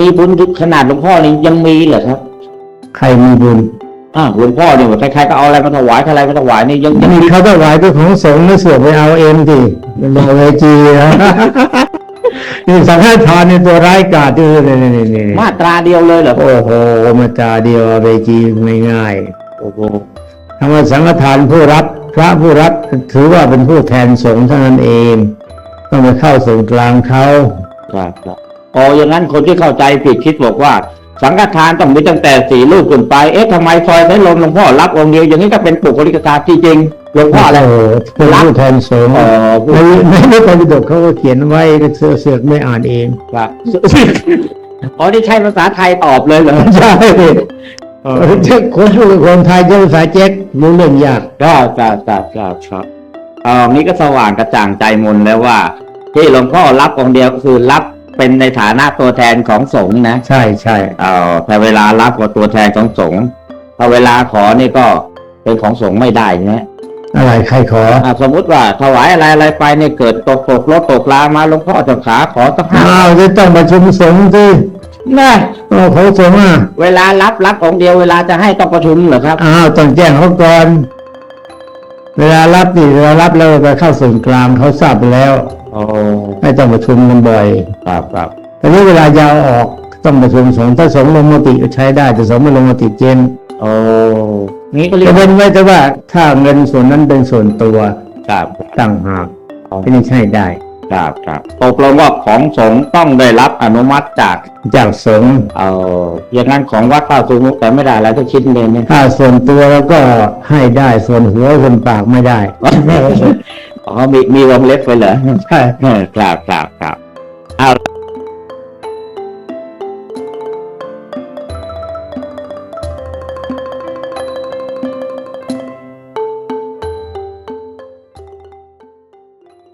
มีบุญขนาดหลวงพ่อนี่ยังมีเหรอครับ ใครมีบุญอ้าวหลวงพ่อเนี่ยใครๆก็เอาอะไรมาถวายอะไรมาถวายนี่ยังยังมีเขาถวายเป็นของสงฆ์ไม่สวดไปเอาเองสิเป็นโลเวจีนะนี่สังฆทานในตัวร้ายกาจที่นี่นี่นี่นี่มาตราเดียวเลยเหรอโอ้โหมาจาเดียวเวจีไม่ง่ายโอ้โหคำว่าสังฆทานผู้รับ พระผู้รับถือว่าเป็นผู้แทนสงฆ์เท่านั้นเอง ต้องไปเข้าส่วนกลางเขาครับครับ อ๋ออย่างนั้นคนที่เข้าใจผิดคิดบอกว่า สังฆทานต้องมีตั้งแต่สี่ลูกขึ้นไป เอ๊ะทำไมซอยไทยลมหลวงพ่อรับองค์เดียวอย่างนี้ก็เป็นปุกลิกทานจริงๆหลวงพ่ออะไรโโหเป็นผู้แทนสงฆ์อ๋อผู้ในในในพระบิดกเขาก็เขียนไว้เสือเสือกไม่อ่านเองครับอ๋อนี่ใช้ภาษาไทยตอบเลยเหรอใช่เจ๊คนพูดกับคนไทยเจ้าภาษาเจ๊กรู้เรื่องยากก็จะจะจะครับเออนี่ก็สว่างกระจ่างใจมนแล้วว่า ที่หลวงพ่อรับองค์เดียวก็คือรับ เป็นในฐานะตัวแทนของสงฆ์นะใช่ใช่เออแต่เวลารับกับตัวแทนของสงฆ์พอเวลาขอนี่ก็เป็นของสงฆ์ไม่ได้นะอะไรใครขออะสมมุติว่าถวายอะไรอะไรไปเนี่ยเกิดตกตกรถตกลามาหลวงพ่อเจ้าขาขอสักห้าอ้าวจะต้องประชุมสงฆ์สินะเอาเขาสงฆ์อะเวลารับรับองค์เดียวเวลาจะให้ต้องประชุมเหรอครับ อ้าวต้องแจ้งเขาก่อนเวลารับนี่เวลารับแล้วไปเข้าส่วนกลางเขาทราบไปแล้วโอ้ ไม่ต้องประชุมกันบ่อยครับครับแต่นี้เวลายาวออกต้องประชุมสงฆ์ถ้าสงฆ์ลงมติก็ใช้ได้แต่สงฆ์ไม่ลงมติเจนโอ้งี้ก็เรียจะกเป็นไว้แต่ว่าถ้าเงินส่วนนั้นเป็นส่วนตัวครับต่างหากที่นี่ใช่ได้ครับครับตกลงว่าของสงฆ์ต้องได้รับอนุมัติจากจากสงฆ์เอ่ออย่างนั้นของวัดป่าสุมุขแต่ไม่ได้อะไรทุกชิ้นเลยเนี่ยถ้าส่วนตัวแล้วก็ให้ได้ส่วนหัวส่วนปากไม่ได้อ๋อ มีมีวงเล็บไว้เหรอใช่ครับครับครับเอา